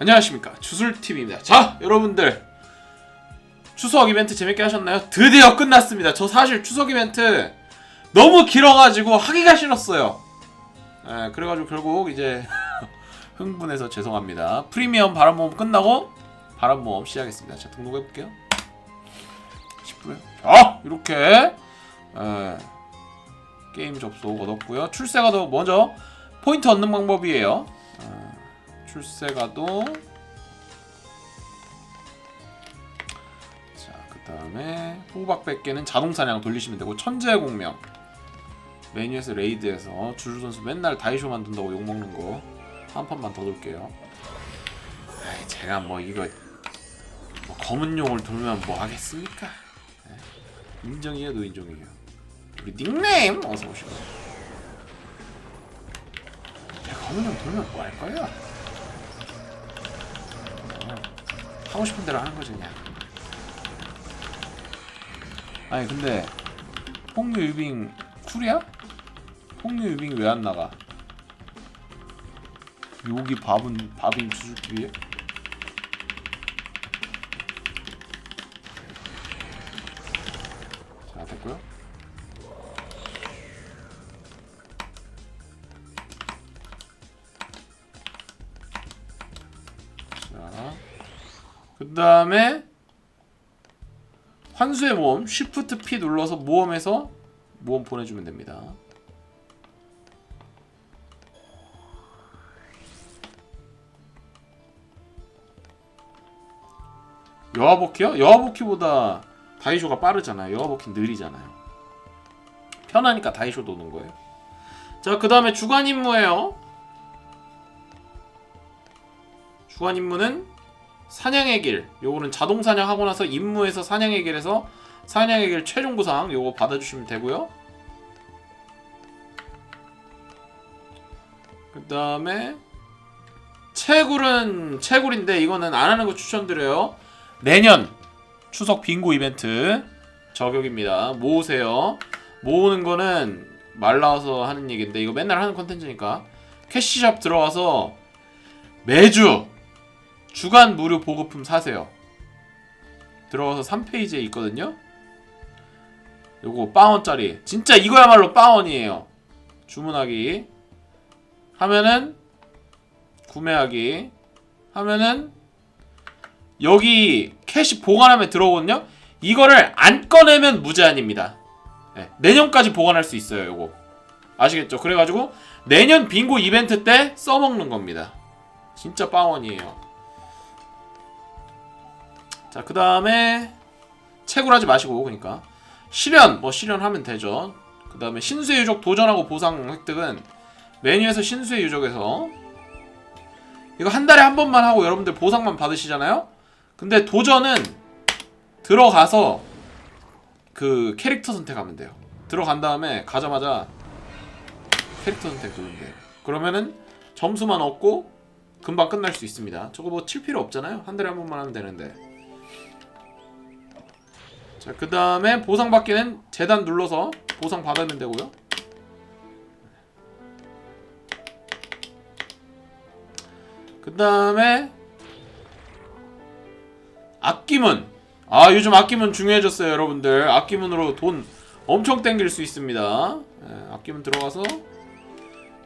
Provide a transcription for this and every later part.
안녕하십니까. 주술TV입니다. 자 여러분들. 추석 이벤트 재밌게 하셨나요? 드디어 끝났습니다. 저 사실 추석 이벤트 너무 길어가지고 하기가 싫었어요. 예, 그래가지고 결국 이제 흥분해서 죄송합니다. 프리미엄 바람모험 끝나고 바람모험 시작했습니다. 자 등록해볼게요. 10%요 자 이렇게. 예, 게임 접속 얻었고요. 출세가도 먼저 포인트 얻는 방법이에요. 예, 출세가도 자 그 다음에 호박 100개는 자동 사냥 돌리시면 되고 천재 공명 메뉴에서 레이드에서 주주 선수 맨날 다이쇼 만든다고 욕 먹는 거 한 판만 더 돌게요. 아이, 제가 뭐 이거 뭐 검은 용을 돌면 뭐 하겠습니까? 예. 인정이에요, 노인정이에요. 우리 닉네임 어서 오시고. 검은 용 돌면 뭐 할 거예 하고 싶은 대로 하는 거지 그냥. 아니 근데 홍유 유빙 쿨이야? 홍유 유빙이 왜안 나가? 여기 밥은 밥인 주주TV에? 그 다음에 환수의 모험 Shift P 눌러서 모험에서 모험 보내주면 됩니다. 여하복키요? 여하복키보다 다이쇼가 빠르잖아요. 여하복키 느리잖아요. 편하니까 다이쇼 도는 거예요. 자, 그 다음에 주간 임무예요. 주간 임무는 사냥의 길. 요거는 자동 사냥하고 나서 임무에서 사냥의 길에서 사냥의 길 최종 보상 요거 받아주시면 되고요. 그 다음에 채굴은 채굴인데 이거는 안 하는 거 추천드려요. 내년 추석 빙고 이벤트 저격입니다. 모으세요. 모으는 거는 말 나와서 하는 얘기인데 이거 맨날 하는 컨텐츠니까 캐시샵 들어가서 매주 주간 무료 보급품 사세요. 들어가서 3페이지에 있거든요. 요거 빠원짜리 진짜 이거야말로 빠원이에요. 주문하기 하면은 구매하기 하면은 여기 캐시 보관함에 들어오거든요. 이거를 안 꺼내면 무제한입니다. 네, 내년까지 보관할 수 있어요. 요거 아시겠죠? 그래가지고 내년 빙고 이벤트 때 써먹는 겁니다. 진짜 빠원이에요. 자, 그 다음에 채굴 하지 마시고 그러니까 실현 뭐 실현하면 되죠. 그 다음에 신수의 유적 도전하고 보상 획득은 메뉴에서 신수의 유적에서 이거 한 달에 한 번만 하고 여러분들 보상만 받으시잖아요. 근데 도전은 들어가서 그 캐릭터 선택하면 돼요. 들어간 다음에 가자마자 캐릭터 선택 누르면 돼요. 그러면은 점수만 얻고 금방 끝날 수 있습니다. 저거 뭐 칠 필요 없잖아요. 한 달에 한 번만 하면 되는데. 자, 그 다음에 보상 받기는 재단 눌러서 보상 받으면 되고요. 그 다음에 악기문 아 요즘 악기문 중요해졌어요 여러분들. 악기문으로 돈 엄청 땡길 수 있습니다. 예, 악기문 들어가서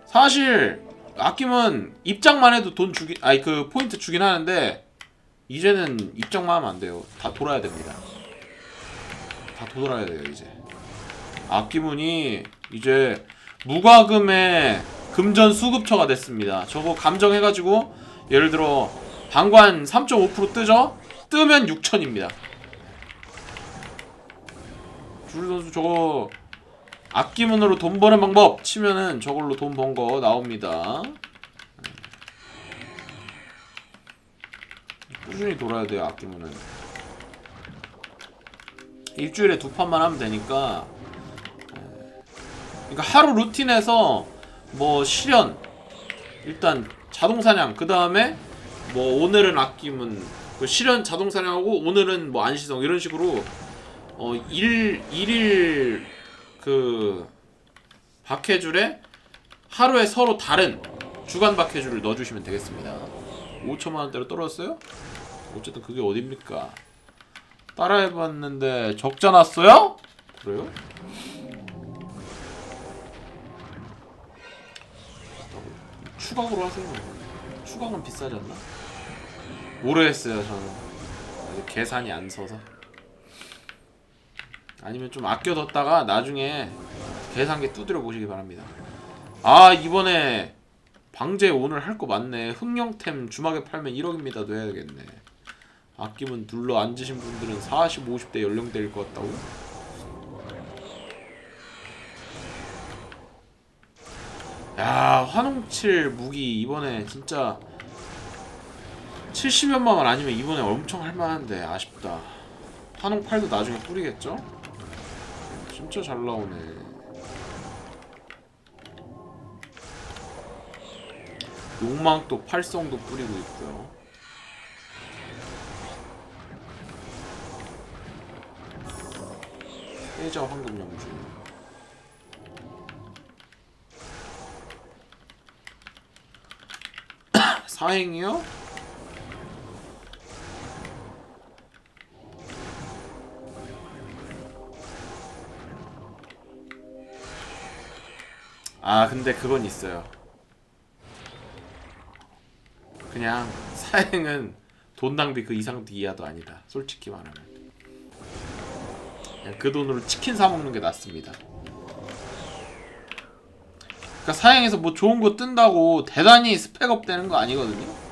사실 악기문 입장만 해도 돈 주긴 아니 그 포인트 주긴 하는데 이제는 입장만 하면 안 돼요. 다 돌아야 됩니다 다 돌아야 돼요 이제 악기문이 이제 무과금의 금전 수급처가 됐습니다 저거 감정해가지고 예를 들어 방관 3.5% 뜨죠? 뜨면 6천입니다. 줄 선수 저거 악기문으로 돈 버는 방법 치면은 저걸로 돈 번 거 나옵니다. 꾸준히 돌아야 돼요 악기문은. 일주일에 두 판만 하면 되니까. 그러니까 하루 루틴에서 뭐 실현 일단 자동 사냥 그 다음에 뭐 오늘은 아끼면 그 실현 자동 사냥하고 오늘은 뭐 안시성 이런 식으로 어일 일일 그 박해줄에 하루에 서로 다른 주간 박해줄을 넣어주시면 되겠습니다. 5천만 원대로 떨어졌어요? 어쨌든 그게 어딥니까? 따라해봤는데 적자 났어요? 그래요? 추각으로 하세요. 추각은 비싸지 않나? 모르겠어요 저는 아직 계산이 안 서서 아니면 좀 아껴뒀다가 나중에 계산기 두드려 보시기 바랍니다. 아 이번에 방제 오늘 할 거 맞네. 흥령템 주막에 팔면 1억입니다. 돼야겠네. 아끼면 눌러 앉으신 분들은 40, 50대 연령대일 것 같다고? 야 환웅칠 무기 이번에 진짜 70연만 원 아니면 이번에 엄청 할만한데 아쉽다. 8도 나중에 뿌리겠죠? 진짜 잘 나오네. 욕망도 팔성도 뿌리고 있고요. 해저 황금 영주. 사행이요? 아 근데 그건 있어요. 그냥 사행은 돈 낭비 그 이상도 이하도 아니다. 솔직히 말하면. 그 돈으로 치킨 사 먹는 게 낫습니다. 그러니까 사행에서 뭐 좋은 거 뜬다고 대단히 스펙업 되는 거 아니거든요.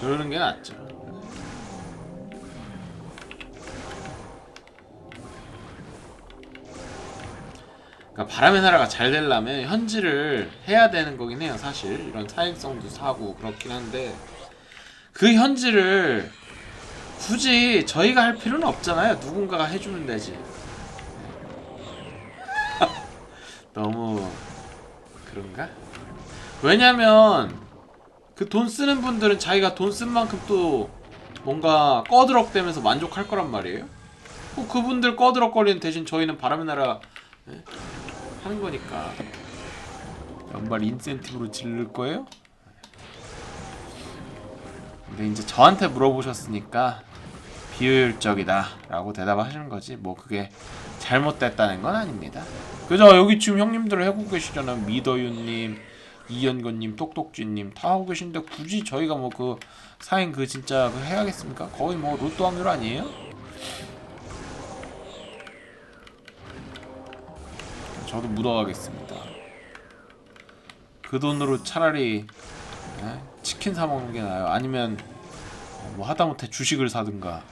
그러는 게 낫죠. 그러니까 바람의 나라가 잘 되려면 현질을 해야 되는 거긴 해요 사실 이런 사행성도 사고 그렇긴 한데 그 현질을 굳이 저희가 할 필요는 없잖아요 누군가가 해주면 되지 너무 그런가? 왜냐면 그 돈 쓰는 분들은 자기가 돈 쓴 만큼 또 뭔가 꺼드럭대면서 만족할 거란 말이에요 뭐 그분들 꺼드럭거리는 대신 저희는 바람의 나라 예? 하는 거니까 연말 인센티브로 지를 거예요? 근데 이제 저한테 물어보셨으니까 비효율적이다 라고 대답하시는 거지 뭐 그게 잘못됐다는 건 아닙니다 그죠 여기 지금 형님들 하고 계시잖아요 미더유님 이연건님 똑똑쥐님 다 하고 계신데 굳이 저희가 뭐 그 사인 그 진짜 그 해야겠습니까? 거의 뭐 로또 확률 아니에요? 저도 묻어가겠습니다. 그 돈으로 차라리 에? 치킨 사 먹는 게 나아요. 아니면 뭐 하다못해 주식을 사든가.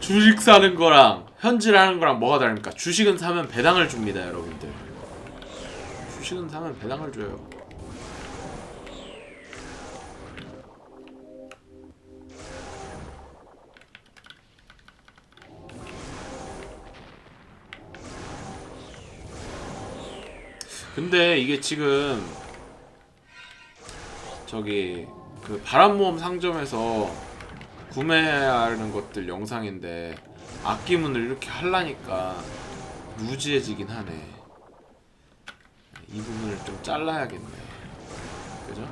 주식 사는 거랑 현질 하는 거랑 뭐가 다릅니까? 주식은 사면 배당을 줍니다, 여러분들. 주식은 사면 배당을 줘요. 근데 이게 지금 저기 그 바람모험 상점에서 구매하는 것들 영상인데 악기문을 이렇게 할라니까 무지해지긴 하네. 이 부분을 좀 잘라야겠네. 그죠?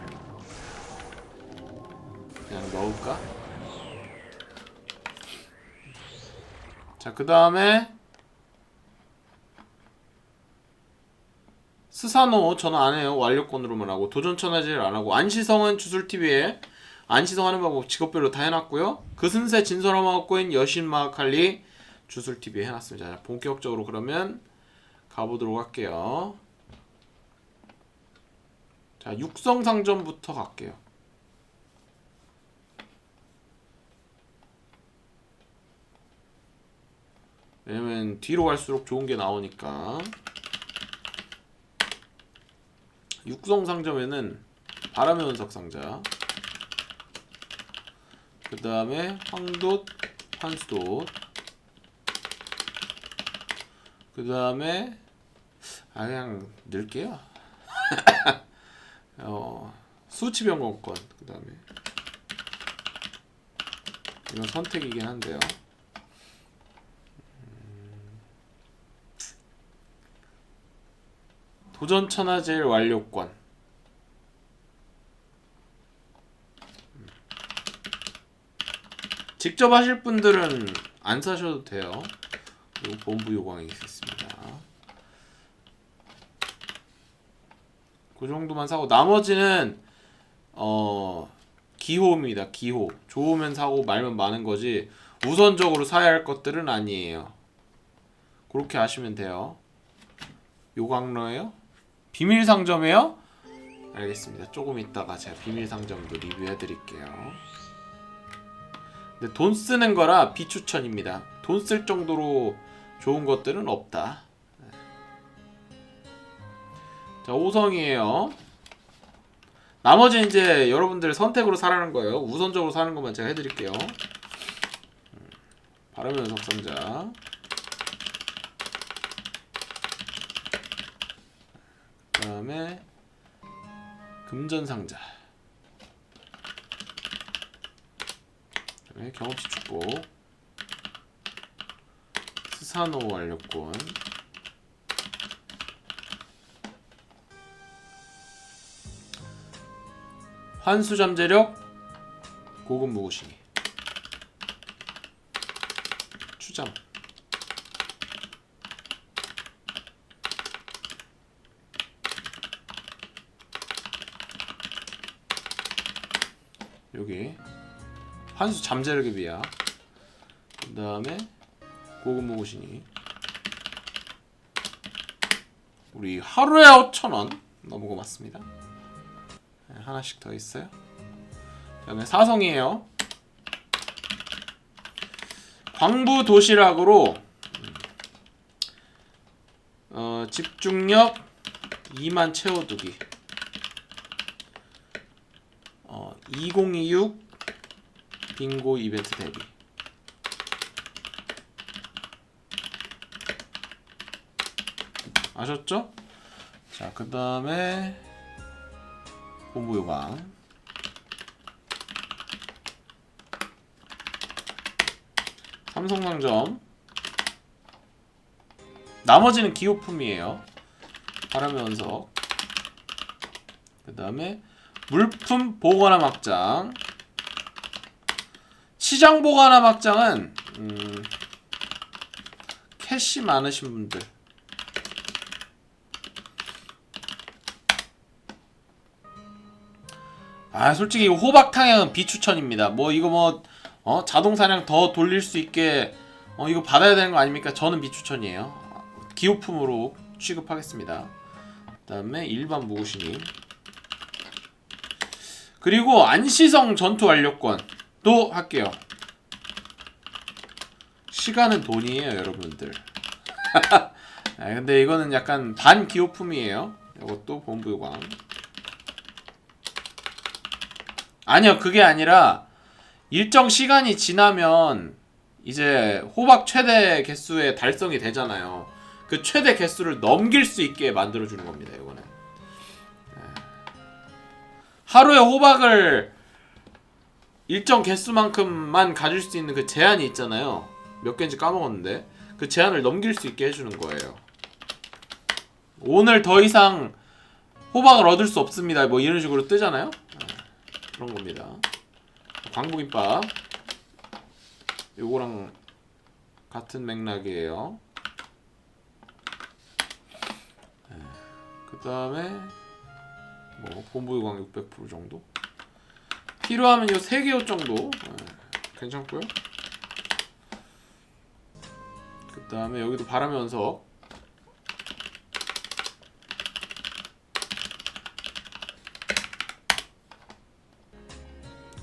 그냥 넣을까? 자, 그 다음에 스사노 저는 안 해요. 완료권으로만 하고 도전 천하지를 안 하고 안시성은 주술 TV에 안시성 하는 방법 직업별로 다 해놨고요. 그슨세 진설화마법고인 여신마칼리 주술 TV에 해놨습니다. 자, 본격적으로 그러면 가보도록 할게요. 자 육성 상점부터 갈게요. 왜냐면 뒤로 갈수록 좋은 게 나오니까. 육성 상점에는 바람의 운석 상자. 그 다음에 황돛 환수돛 그 다음에 아 그냥 넣을게요. 어, 수치 변경권 그 다음에. 이건 선택이긴 한데요. 도전 천하제일 완료권. 음. 직접 하실 분들은 안 사셔도 돼요. 본부 요강이 있습니다. 그 정도만 사고 나머지는 어 기호입니다. 기호. 좋으면 사고 말면 많은 거지. 우선적으로 사야 할 것들은 아니에요. 그렇게 하시면 돼요. 요강러예요? 비밀 상점이에요? 알겠습니다. 조금 있다가 제가 비밀 상점도 리뷰해 드릴게요. 근데 돈 쓰는 거라 비추천입니다. 돈 쓸 정도로 좋은 것들은 없다. 자, 5성이에요. 나머지 이제 여러분들 선택으로 사라는 거예요. 우선적으로 사는 것만 제가 해드릴게요. 음, 바르면 석상자. 다음에 금전상자. 경험치 축복. 스사노 완료권. 환수 잠재력 고급 무구시기 추장 여기 환수 잠재력의 비야 그 다음에 고급 무구시니 우리 하루에 5천원 너무 고맙습니다 네, 하나씩 더 있어요. 그 다음에 사성이에요. 광부 도시락으로 음, 어, 집중력 2만 채워두기. 어, 2026 빙고 이벤트 대비. 아셨죠? 자, 그 다음에 본부 요강 삼성상점 나머지는 기호품이에요 바라면서 그 다음에 물품 보관함 확장 시장 보관함 확장은 음, 캐시 많으신 분들 아 솔직히 이거 호박 탕양은 비추천입니다. 뭐 이거 뭐 어, 자동 사냥 더 돌릴 수 있게 어, 이거 받아야 되는 거 아닙니까? 저는 비추천이에요. 기호품으로 취급하겠습니다. 그 다음에 일반 무구시님 그리고 안시성 전투 완료권 또 할게요. 시간은 돈이에요, 여러분들. 아, 근데 이거는 약간 반 기호품이에요. 이것도 본부 요강. 아니요, 그게 아니라 일정 시간이 지나면 이제 호박 최대 개수의 달성이 되잖아요. 그 최대 개수를 넘길 수 있게 만들어 주는 겁니다. 이거는 네. 하루에 호박을 일정 개수만큼만 가질 수 있는 그 제한이 있잖아요. 몇 개인지 까먹었는데 그 제한을 넘길 수 있게 해주는 거예요. 오늘 더 이상 호박을 얻을 수 없습니다. 뭐 이런 식으로 뜨잖아요. 네. 그런 겁니다. 광복김밥 요거랑 같은 맥락이에요. 그 다음에 뭐 본부유광 600% 정도 필요하면 요 3개 옷 정도 네, 괜찮고요. 그 다음에 여기도 바람의 원석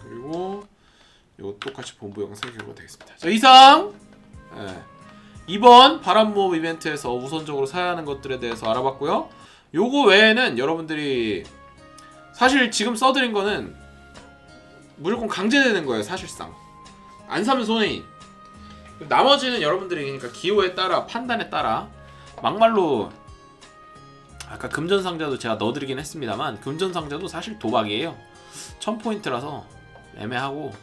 그리고 이거 똑같이 본부 영상 3개가 되겠습니다. 자 이상 예, 이번 바람모음 이벤트에서 우선적으로 사야 하는 것들에 대해서 알아봤고요. 요거 외에는 여러분들이 사실 지금 써드린 거는 무조건 강제되는 거예요 사실상 안 사면 손해인 나머지는 여러분들이 그러니까 기호에 따라 판단에 따라 막말로 아 아까 금전 상자도 제가 넣어드리긴 했습니다만 금전 상자도 사실 도박이에요. 1000포인트라서 애매하고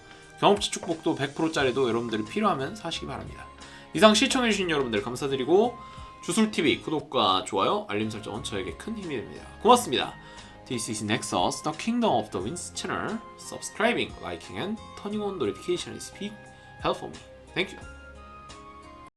경험치 축복도 100%짜리도 여러분들이 필요하면 사시기 바랍니다. 이상 시청해주신 여러분들 감사드리고 주술TV 구독과 좋아요, 알림 설정은 저에게 큰 힘이 됩니다. 고맙습니다. This is Nexus, the Kingdom of the Winds channel. Subscribing, liking, and turning on notifications is big help for me. Thank you.